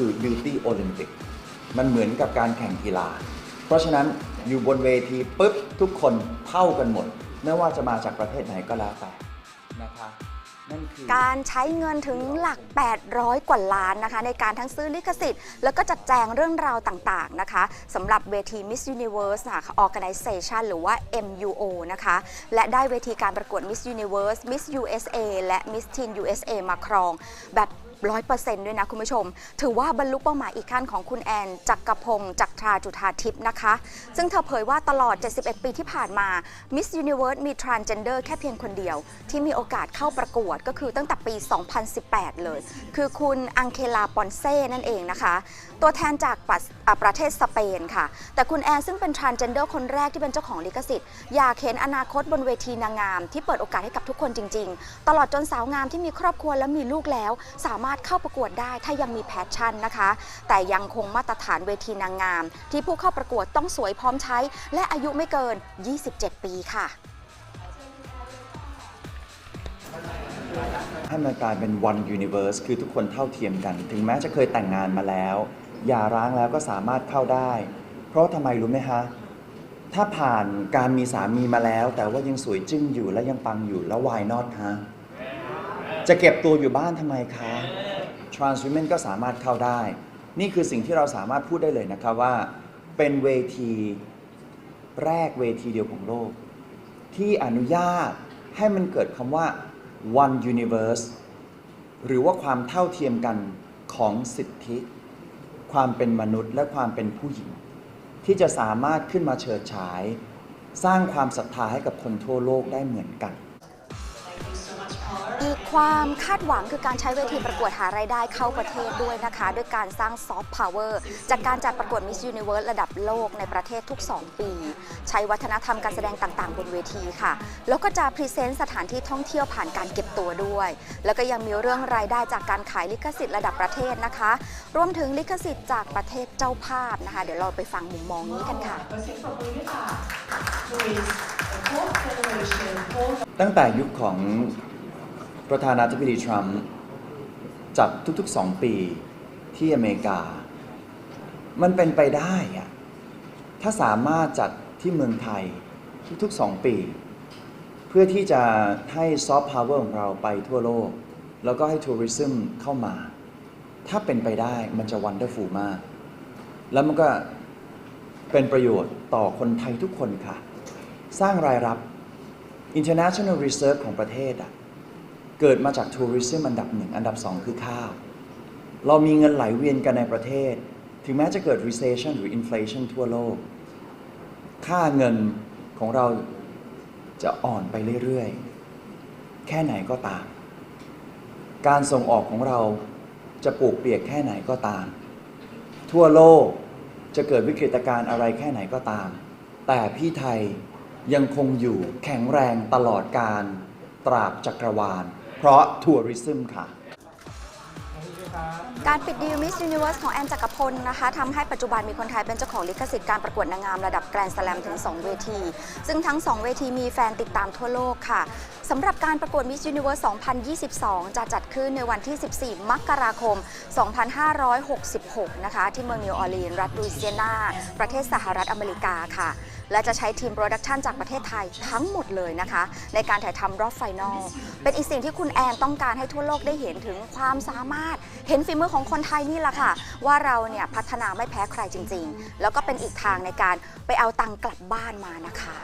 คือ Beauty Olympic มันเหมือนกับการแข่งกีฬา เพราะฉะนั้นอยู่บนเวทีปุ๊บทุกคนเท่ากันหมด ไม่ว่าจะมาจากประเทศไหนก็แล้วแต่นะคะนั่นคือการใช้เงินถึงหลัก 800 กว่าล้านนะคะ ในการทั้งซื้อลิขสิทธิ์ แล้วก็จัดแจงเรื่องราวต่างๆนะคะสำหรับเวที Miss Universe นะคะ Organization หรือว่า MUO นะคะ และได้เวทีการประกวด Miss Universe Miss USA และ Miss Teen USA มาครองแบบ ร้อยเปอร์เซนต์ด้วยนะคุณผู้ชม ถือว่าบรรลุเป้าหมายอีกขั้นของคุณแอนจักรพงศ์จักทราจุธาทิพย์นะคะ ซึ่งเธอเผยว่าตลอด 71 ปีที่ผ่านมา Miss Universe มี transgender แค่เพียงคนเดียว ที่มีโอกาสเข้าประกวดก็คือตั้งแต่ปี 2018 เลย คือคุณอังเคลาปอนเซ่นั่นเองนะคะ ตัวแทนจากประอ่าประเทศสเปนค่ะ แต่คุณแอนซึ่งเป็น transgender คนแรกที่เป็นเจ้าของลิขสิทธิ์อยากเห็นอนาคตบนเวทีนางงาม ที่เปิดโอกาสให้กับทุกคนจริง ๆ ตลอดจนสาวงามที่มีครอบครัวและมีลูกแล้วสามารถเข้าประกวดได้ถ้ายังมีแพชชั่นนะคะ แต่ยังคงมาตรฐานเวทีนางงาม ที่ผู้เข้าประกวดต้องสวยพร้อมใช้ และอายุไม่เกิน 27 ปีค่ะ ให้มันกลายเป็น one universe คือทุกคนเท่าเทียมกัน ถึงแม้จะเคยแต่งงานมาแล้วหย่าร้างแล้วก็สามารถเข้าได้ เพราะทำไมรู้ไหมคะถ้าผ่านการมีสามีมาแล้ว แต่ว่ายังสวยจึ้งอยู่และยังปังอยู่แล้ว why not คะจะเก็บตัวอยู่บ้านทำไมคะ trans women ก็สามารถเข้าได้ นี่คือสิ่งที่เราสามารถพูดได้เลยนะคะว่า เป็นเวทีแรกเวทีเดียวของโลก ที่อนุญาตให้มันเกิดคำว่า one universe หรือว่าความเท่าเทียมกันของสิทธิ ความเป็นมนุษย์และความเป็นผู้หญิง ที่จะสามารถขึ้นมาเฉิดฉาย สร้างความศรัทธาให้กับคนทั่วโลกได้เหมือนกัน อีกความคาดหวังคือการใช้เวทีประกวดหารายได้เข้าประเทศด้วยนะคะ ด้วยการสร้างซอฟต์พาวเวอร์จากการจัดประกวด Miss Universe ระดับโลกในประเทศทุก 2 ปี ใช้วัฒนธรรมการแสดงต่างๆ บนเวทีค่ะ แล้วก็จะพรีเซนต์สถานที่ท่องเที่ยวผ่านการเก็บตัวด้วย แล้วก็ยังมีเรื่องรายได้จากการขายลิขสิทธิ์ระดับประเทศนะคะ รวมถึงลิขสิทธิ์จากประเทศเจ้าภาพนะคะ เดี๋ยวเราไปฟังมุมมองนี้กันค่ะตั้งแต่ยุคของ ประธานาธิบดีทรัมป์จัดทุกๆ2ปีที่อเมริกา มันเป็นไปได้อะถ้าสามารถจัดที่เมืองไทยทุกๆ2ปี เพื่อที่จะให้ซอฟต์พาวเวอร์ของเราไปทั่วโลก แล้วก็ให้ทัวริซึมเข้ามา ถ้าเป็นไปได้มันจะวันเดอร์ฟูลมาก แล้วมันก็เป็นประโยชน์ต่อคนไทยทุกคนค่ะ สร้างรายรับ International Reserve ของประเทศอะ เกิดมาจากทัวริซึมอันดับหนึ่งอันดับสองคือข้าว เรามีเงินไหลเวียนกันในประเทศ ถึงแม้จะเกิด recession หรือ inflation ทั่วโลก ค่าเงินของเราจะอ่อนไปเรื่อยๆ แค่ไหนก็ตาม การส่งออกของเราจะปลูกเปียกแค่ไหนก็ตาม ทั่วโลกจะเกิดวิกฤตการณ์อะไรแค่ไหนก็ตาม แต่พี่ไทยยังคงอยู่แข็งแรงตลอดการตราบจักรวาล เพราะทัวริซึมค่ะ การปิดดีล Miss Universe ของแอนจักรพลนะคะทำให้ปัจจุบันมีคนไทยเป็นเจ้าของลิขสิทธิ์การประกวดนางงามระดับแกรนด์สแลมถึง 2 เวที ซึ่งทั้ง 2 เวทีมีแฟนติดตามทั่วโลกค่ะ สำหรับการประกวด Miss Universe 2022 จะจัดขึ้นในวันที่ 14 มกราคม 2566 นะคะ ที่เมืองนิวออร์ลีนส์รัฐลุยเซียนา ประเทศสหรัฐอเมริกาค่ะ และจะใช้ทีมโปรดักชันจากประเทศไทยทั้งหมดเลยนะคะ ในการถ่ายทำรอบไฟนอล เป็นอีกสิ่งที่คุณแอนต้องการให้ทั่วโลกได้เห็นถึงความสามารถ เห็นฝีมือของคนไทยนี่แหละค่ะ ว่าเราเนี่ยพัฒนาไม่แพ้ใครจริง ๆ แล้วก็เป็นอีกทางในการไปเอาตังค์กลับบ้านมานะคะ